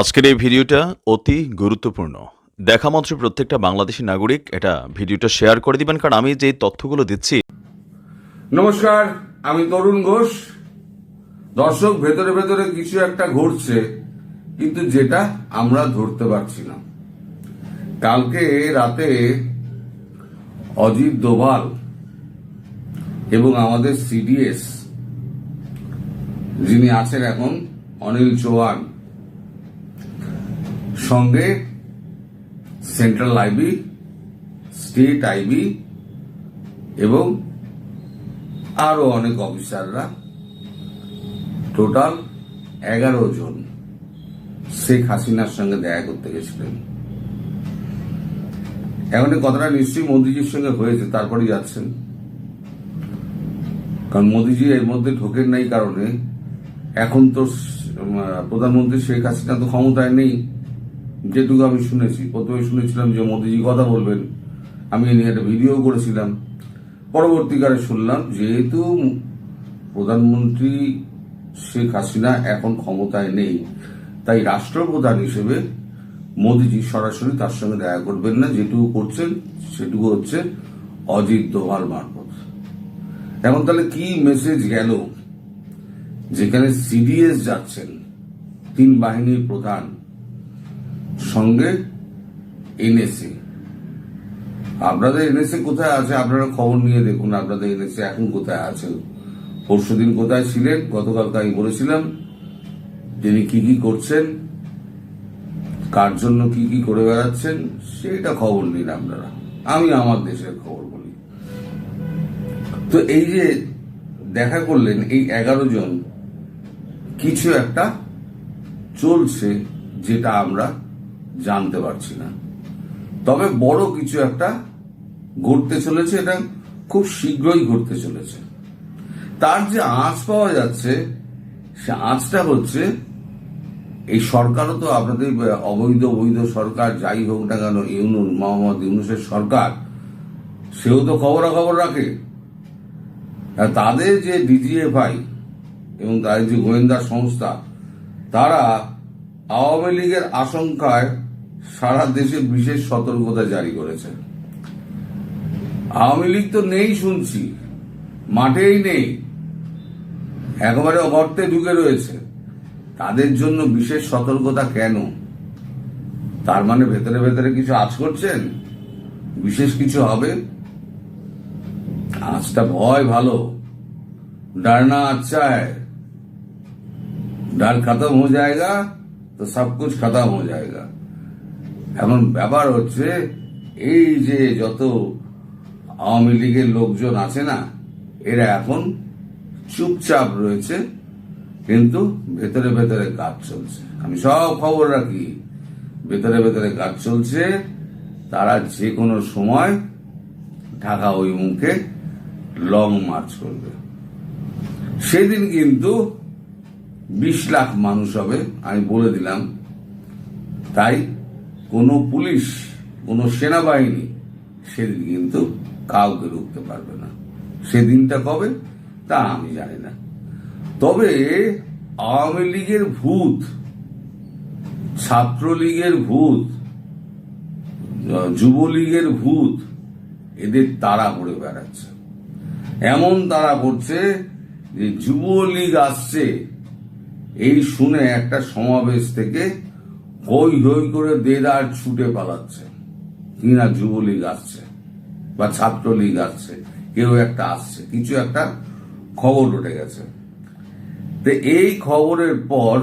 আজকের এই ভিডিওটা অতি গুরুত্বপূর্ণ। দেখা মাত্র প্রত্যেকটা বাংলাদেশি নাগরিক এটা ভিডিওটা শেয়ার করে দিবেন, কারণ আমি যে তথ্যগুলো দিচ্ছি। নমস্কার, আমি তরুণ ঘোষ। দর্শক, ভেতরে ভেতরে কিছু একটা ঘটছে, কিন্তু যেটা আমরা ধরতে পারছি না। কালকে রাতে অজিত দোভাল এবং আমাদের সিডিএস, যিনি আছেন এখন, অনিল চৌহান সঙ্গে সেন্ট্রাল আইবি, স্টেট আইবি এবং আরও অনেক অফিসাররা, টোটাল এগারো জন শেখ হাসিনার সঙ্গে দেখা করতে গেছিলেন। এখন কথাটা নিশ্চয়ই মোদিজির সঙ্গে হয়েছে তারপরে যাচ্ছেন। কারণ মোদিজি এর মধ্যে ঢোকেন নাই কারণে এখন তো প্রধানমন্ত্রী শেখ হাসিনা তো ক্ষমতায় নেই। যেটুকু আমি শুনেছি, প্রথমে শুনেছিলাম যে মোদিজি কথা বলবেন, আমি এ নিয়ে একটা ভিডিও করেছিলাম। পরবর্তীকালে শুনলাম যেহেতু প্রধানমন্ত্রী শেখ হাসিনা এখন ক্ষমতায় নেই, তাই রাষ্ট্রপ্রধান হিসেবে মোদিজি সরাসরি তার সঙ্গে দেখা করবেন না, যেটুকু করছেন সেটুকু হচ্ছে অজিত দোভাল মারফত। এখন তাহলে কি মেসেজ গেল? যেখানে সিডিএস যাচ্ছেন, তিন বাহিনীর প্রধান সঙ্গে এনএসএ আপনাদের এনএসএ কোথায় আছে? আপনারা খবর নিয়ে দেখুন, আপনাদের এনএসএ এখন কোথায় আছে। পরশুদিন কোথায় ছিলেন? গতকালকে আমি বলেছিলাম তিনি কি কি করছেন, কার জন্য কি কি করে বেড়াচ্ছেন, সেটা খবর নিন আপনারা। আমি আমার দেশের খবর বলি। তো এই যে দেখা করলেন এই এগারো জন, কিছু একটা চলছে যেটা আমরা জানতে পারছি না। তবে বড় কিছু একটা ঘটতে চলেছে, এটা খুব শীঘ্রই ঘটতে চলেছে। তার যে আঁচ পাওয়া যাচ্ছে, সে আঁচটা হচ্ছে, এই সরকারও তো আপনাদের, অবৈধ অবৈধ সরকার, যাই হোক না কেন, ইউনুস, মোহাম্মদ ইউনুসের সরকার, সেও তো খবরাখবর রাখে। তাদের যে ডিজিএফআই এবং তাদের যে গোয়েন্দা সংস্থা, তারা আওয়ামী লীগের আশঙ্কায় সারা দেশে বিশেষ সতর্কতা জারি করেছে আওয়ামী লীগ তো নেই শুনছি মাঠেই নেই একেবারে গর্তে ঢুকে রয়েছে তাদের জন্য বিশেষ সতর্কতা কেন তার মানে ভেতরে ভেতরে কিছু আজ করছেন বিশেষ কিছু হবে আজটা ভয় ভালো डरना अच्छा है डर खत्म हो जाएगा तो सब कुछ खत्म हो जाएगा এখন ব্যাপার হচ্ছে, এই যে যত আওয়ামী লীগের লোকজন আছে না, এরা এখন চুপচাপ রয়েছে, কিন্তু ভেতরে ভেতরে কাজ চলছে। আমি সব খবর রাখি, ভেতরে ভেতরে কাজ চলছে, তারা যে কোনো সময় ঢাকা ওই মুখে লং মার্চ করবে। সেদিন কিন্তু বিশ লাখ মানুষ হবে, আমি বলে দিলাম, তাই কোনো পুলিশ, কোনো সেনাবাহিনী সেদিন কিন্তু কাউকে রুখতে পারবে না। সেদিনটা কবে? তা আমি জানি না। তবে আওয়ামী লীগের ভূত, ছাত্রলীগের ভূত, যুবলীগের ভূত, এদের তারা পড়ে বেড়াচ্ছে। এমন তারা করছে যে যুবলীগ আসছে, এই শুনে একটা সমাবেশ থেকে হই হই করে দেদার ছুটে পালাচ্ছে। কিনা যুবলীগ আসছে বা ছাত্রলীগ আসছে, কেউ একটা আসছে, কিছু একটা খবর উঠে গেছে। তো এই খবরের পর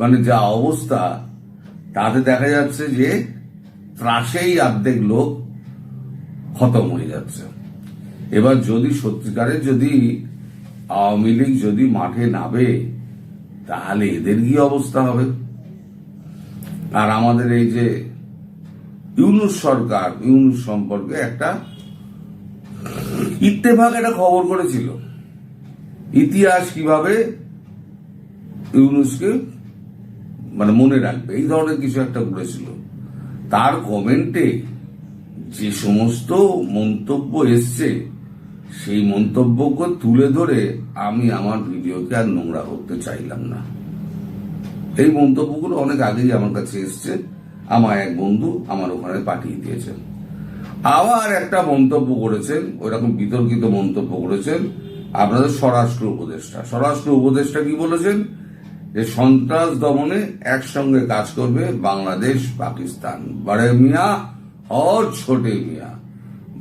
মানে যা অবস্থা, তাতে দেখা যাচ্ছে যে ত্রাসেই অর্ধেক লোক খতম হয়ে যাচ্ছে। এবার যদি সত্যিকারের যদি আওয়ামী লীগ যদি মাঠে নামে, তাহলে এদের কি অবস্থা হবে? আর আমাদের এই যে ইউনুস সরকার, ইউনুস সম্পর্কে একটা ইত্তেফাক একটা খবর করেছিল। ইতিহাস কীভাবে ইউনুসকে মানে মনে রাখবে, এই ধরনের কিছু একটা করেছিল তার কমেন্টে যে সমস্ত মন্তব্য এসছে, সেই মন্তব্যকে তুলে ধরে আমি আমার ভিডিওকে আর নোংরা করতে চাইলাম না। এই মন্তব্যগুলো অনেক আগেই আমার কাছে এসছে। আমার এক বন্ধু আমার ওখানে পাঠিয়ে দিয়েছেন। আবার একটা মন্তব্য করেছেন, ওইরকম বিতর্কিত মন্তব্য করেছেন আপনাদের স্বরাষ্ট্র উপদেষ্টা। স্বরাষ্ট্র উপদেষ্টা কি বলেছেন? যে সন্ত্রাস দমনে একসঙ্গে কাজ করবে বাংলাদেশ, পাকিস্তান। বড়ে মিয়া और ছোটে মিয়া।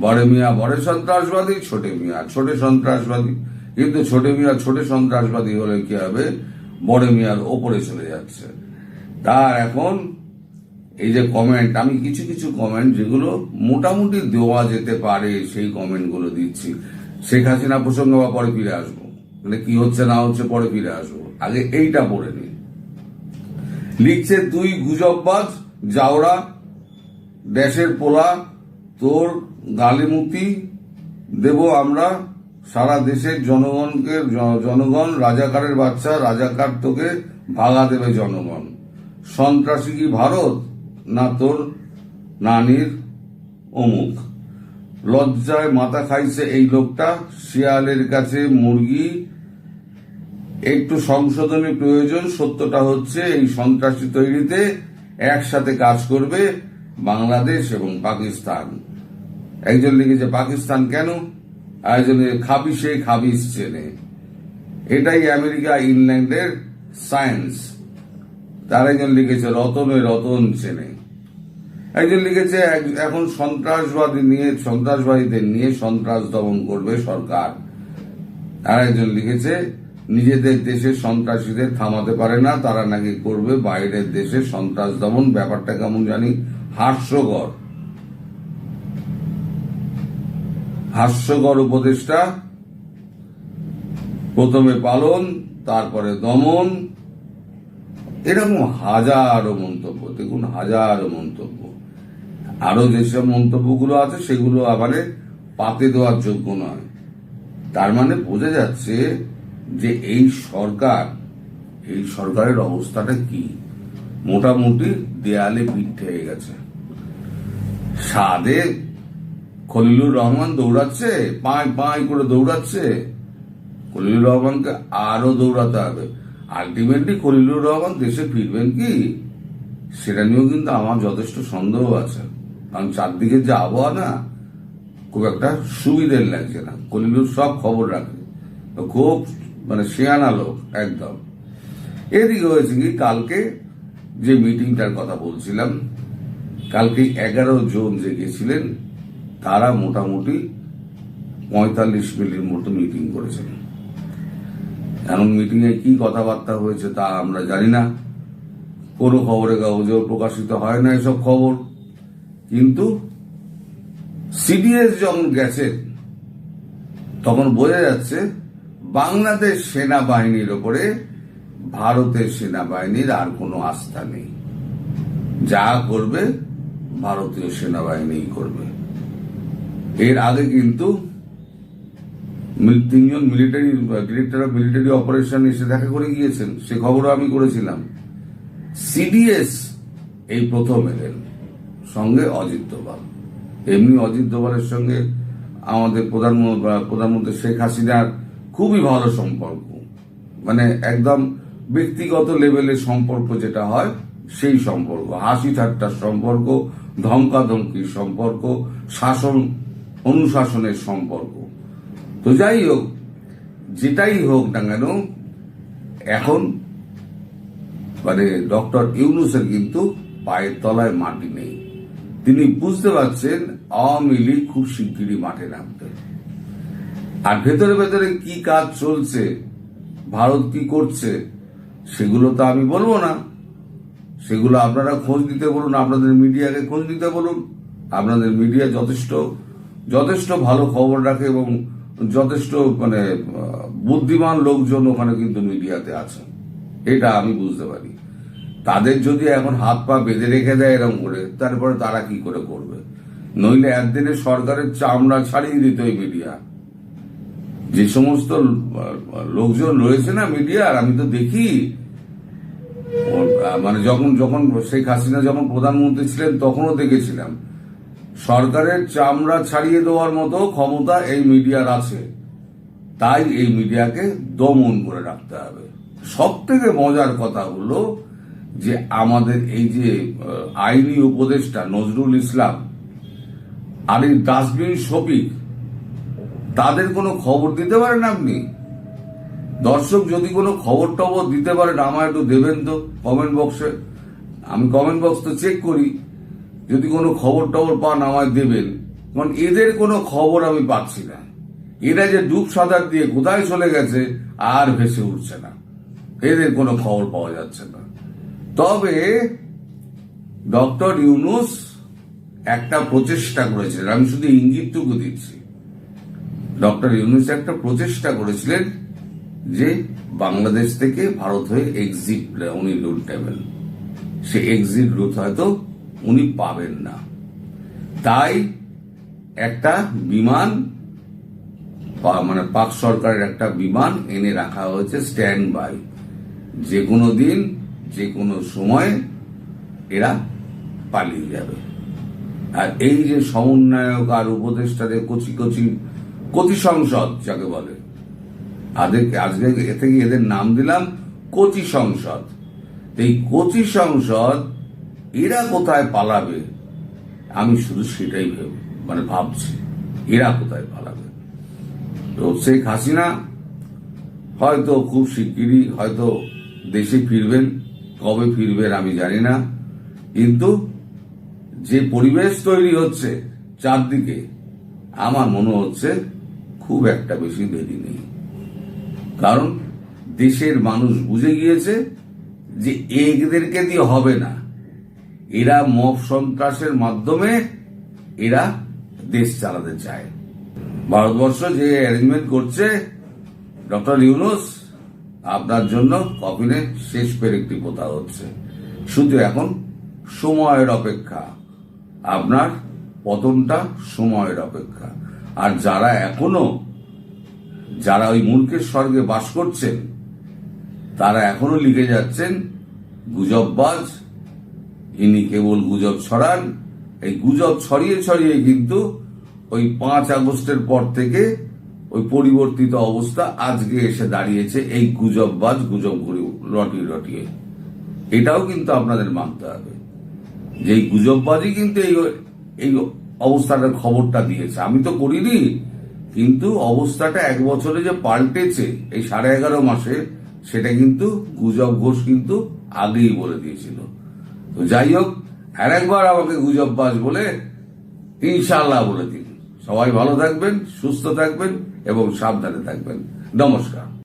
বড় মিয়া বড় সন্ত্রাসবাদী, ছোটে মিয়া ছোটে সন্ত্রাসবাদী। কিন্তু ছোটে মিয়া ছোটে সন্ত্রাসবাদী হলে কি হবে? বড় মিয়ার ওপরে চলে যাচ্ছে। তার এখন এই যে কমেন্ট আমি কিছু কিছু কমেন্ট যেগুলো মোটামুটি দেওয়া যেতে পারে সেই কমেন্টগুলো দিচ্ছি। শেখ হাসিনা প্রসঙ্গে বা পরে ফিরে আসব। মানে কি হচ্ছে না হচ্ছে পরে ফিরে আসব। আগে এইটা পড়ে নিই। লিখছে, তুই গুজববাজ, জাওরা, দেশের পোলা, তোর গালিমুতি দেব আমরা সারা দেশের জনগণকে জনগণ, রাজাকারের বাচ্চা, রাজাকার তোকে ভাগা দেবে জনগণ। সন্ত্রাসী কি ভারত? না তোর নানির অমুক। লজ্জায় মাথা খাইছে এই লোকটা, শিয়ালের কাছে মুরগি। একটু সংশোধনী প্রয়োজন, সত্যটা হচ্ছে এই সন্ত্রাসী তৈরিতে একসাথে কাজ করবে বাংলাদেশ এবং পাকিস্তান। একজন লিখেছে, পাকিস্তান কেন? আরেকজন খাবিসে খাবিস চেনে। এটাই আমেরিকা ইংল্যান্ডের সায়েন্স। তার একজন লিখেছে, রতনে রতন চেনে। একজন লিখেছে এখন সন্ত্রাসবাদী নিয়ে, সন্ত্রাসবাদীদের নিয়ে সন্ত্রাস দমন করবে সরকার। আর একজন লিখেছে, নিজেদের দেশে সন্ত্রাসীদের থামাতে পারে না, তারা নাকি করবে বাইরের দেশে সন্ত্রাস দমন। ব্যাপারটা কেমন জানি হাস্যকর। হাস্যকর উপদেষ্টা, প্রথমে পালন, তারপরে দমন। এরকম হাজারো মন্তব্য, দেখুন হাজারো মন্তব্য। আরও যেসব মন্তব্যগুলো আছে, সেগুলো আবার পাতে দেওয়ার যোগ্য নয়। তার মানে বোঝা যাচ্ছে যে এই সরকার, এই সরকারের অবস্থাটা কি? মোটামুটি দেয়ালে পিঠ থেকে গেছে। সাদে খলিলুর রহমান দৌড়াচ্ছে পাঁই পাঁই করে দৌড়াচ্ছে। খলিলুর রহমানকে আরও দৌড়াতে হবে। আলটিমেটলি খলিলুর রহমান দেশে ফিরবেন কি? সেটা নিয়েও কিন্তু আমার যথেষ্ট সন্দেহ আছে। কারণ চারদিকে যে আবহাওয়া না, খুব একটা সুবিধের লাগছে না। কলিলুর সব খবর রাখে। খুব মানে শেয়ানা লোক, একদম। এদিকে হয়েছে কি, কালকে যে মিটিংটার কথা বলছিলাম, কালকে এগারো জন যে গেছিলেন তারা মোটামুটি পঁয়তাল্লিশ মিনিটের মতো মিটিং করেছেন। এমন মিটিং এ কি কথাবার্তা হয়েছে তা আমরা জানি না। কোনো খবরে কাগজেও প্রকাশিত হয় না এসব খবর। কিন্তু সিডিএস যখন গেছে, তখন বোঝা যাচ্ছে বাংলাদেশ সেনাবাহিনীর ওপরে ভারতের সেনাবাহিনীর আর কোনো আস্থা নেই। যা করবে ভারতীয় সেনাবাহিনী করবে। এর আগে কিন্তু তিনজন military, director of military operation এসে দেখা করে গিয়েছেন। সে খবরও আমি করেছিলাম। সিডিএস এই প্রথম এলেন, সঙ্গে অজিত দোভাল। এমনি অজিত দোভালের সঙ্গে আমাদের প্রধানমন্ত্রী প্রধানমন্ত্রী শেখ হাসিনার খুবই ভালো সম্পর্ক। মানে একদম ব্যক্তিগত লেভেলের সম্পর্ক যেটা হয়, সেই সম্পর্ক। হাসি ঠাট্টার সম্পর্ক, ধমকাধমকির সম্পর্ক, শাসন অনুশাসনের সম্পর্ক। তো যাই হোক, যেটাই হোক না কেন, এখন মানে ডক্টর ইউনুসের কিন্তু পায়ের তলায় মাটি নেই। তিনি বুঝতে পারছেন, আওয়ামী লীগ খুব শিগগিরই মাঠে নামবে। আর ভেতরে ভেতরে কি কাজ চলছে, ভারত কি করছে, সেগুলো তো আমি বলব না। সেগুলো আপনারা খোঁজ দিতে বলুন, আপনাদের মিডিয়াকে খোঁজ দিতে বলুন। আপনাদের মিডিয়া যথেষ্ট যথেষ্ট ভালো খবর রাখে এবং যথেষ্ট মানে বুদ্ধিমান লোকজন ওখানে কিন্তু মিডিয়াতে আছেন। এটা আমি বুঝতে পারি। তাদের যদি এখন হাত পা বেঁধে রেখে দেয় এরকম করে, তারপরে তারা কি করে করবে? নইলে একদিনে সরকারের চামড়া ছাড়িয়ে দিত এই মিডিয়া। যে সমস্ত লোকজন রয়েছে না মিডিয়ার, আমি তো দেখি। মানে যখন যখন শেখ হাসিনা যখন প্রধানমন্ত্রী ছিলেন, তখনও দেখেছিলাম। সরকারের চামড়া ছাড়িয়ে দেওয়ার মতো ক্ষমতা এই মিডিয়ার আছে। তাই এই মিডিয়াকে দমন করে রাখতে হবে। সব থেকে মজার কথা হলো যে আমাদের এই যে আইনি উপদেষ্টা নজরুল ইসলাম আর এই ডাস্টবিন শফিক, তাদের কোনো খবর দিতে পারেন আপনি? দর্শক যদি কোনো খবর টবর দিতে পারেন, আমায় একটু দেবেন তো কমেন্ট বক্সে আমি কমেন্ট বক্স তো চেক করি। যদি কোনো খবর টবর পান আমায় দেবেন। কারণ এদের কোনো খবর আমি পাচ্ছি না। এরা যে ডুব সাঁতার দিয়ে কোথায় চলে গেছে, আর ভেসে উঠছে না। এদের কোনো খবর পাওয়া যাচ্ছে না। তবে ডক্টর ইউনুস একটা প্রচেষ্টা করেছিলেন। আমি শুধু ইঙ্গিতটুকু দিচ্ছি। ডক্টর ইউনুস একটা প্রচেষ্টা করেছিলেন যে বাংলাদেশ থেকে ভারত হয়ে এক্সিট উনি রুট নেবেন। সে এক্সিট রুট হয়তো উনি পাবেন না। তাই একটা বিমান মানে পাক সরকারের একটা বিমান এনে রাখা হয়েছে স্ট্যান্ড বাই যে কোনো দিন যে কোনো সময় এরা পালিয়ে যাবে। আর এই যে সমন্বয়ক আর উপদেষ্টাদের কচি কচি কচি সংসদ, যাকে বলে আদেরকে আজকে এ থেকে এদের নাম দিলাম কচি সংসদ। এই কচি সংসদ এরা কোথায় পালাবে? আমি শুধু সেটাই ভেবে মানে ভাবছি, এরা কোথায় পালাবে? তো শেখ হাসিনা হয়তো খুব শিগগিরই হয়তো দেশে ফিরবেন, কবে ফিরবেন আমি জানি না, কিন্তু যে পরিবেশ তৈরি হচ্ছে চারদিকে, আমার মনে হচ্ছে খুব একটা বেশি দেরি নেই। কারণ দেশের মানুষ বুঝে গিয়েছে যে এদেরকে দিয়ে হবে না। এরা মব সন্ত্রাসের মাধ্যমে এরা দেশ চালাতে চায়। ভারতবর্ষ যে অ্যারেঞ্জমেন্ট করছে, ডক্টর ইউনুস, আপনার জন্য কফিনে শেষ পের একটি পোতা হচ্ছে। শুধু এখন সময়ের অপেক্ষা, আপনার পতনটা সময়ের অপেক্ষা। আর যারা এখনও, যারা ওই মূর্খের স্বর্গে বাস করছেন, তারা এখনও লিখে যাচ্ছেন, গুজববাজ ইনি কেবল গুজব ছড়ান। এই গুজব ছড়িয়ে ছড়িয়ে কিন্তু ওই পাঁচ আগস্টের পর থেকে ওই পরিবর্তিত অবস্থা আজকে এসে দাঁড়িয়েছে এই গুজববাজ গুজব ঘুরে রটিয়ে। রটিয়ে এটাও কিন্তু আপনাদের মানতে হবে। যে এই গুজববাজই কিন্তু এই এই অবস্থাটার খবরটা দিয়েছে। আমি তো করিনি, কিন্তু অবস্থাটা এক বছরে যে পাল্টেছে এই সাড়ে এগারো মাসে, সেটা কিন্তু গুজব ঘোষ কিন্তু আগেই বলে দিয়েছিল। তো যাই হোক, আর একবার আমাকে গুজববাজ বলে ইনশাল্লাহ বলে দিন। সবাই ভালো থাকবেন, সুস্থ থাকবেন এবং সাবধানে থাকবেন। নমস্কার।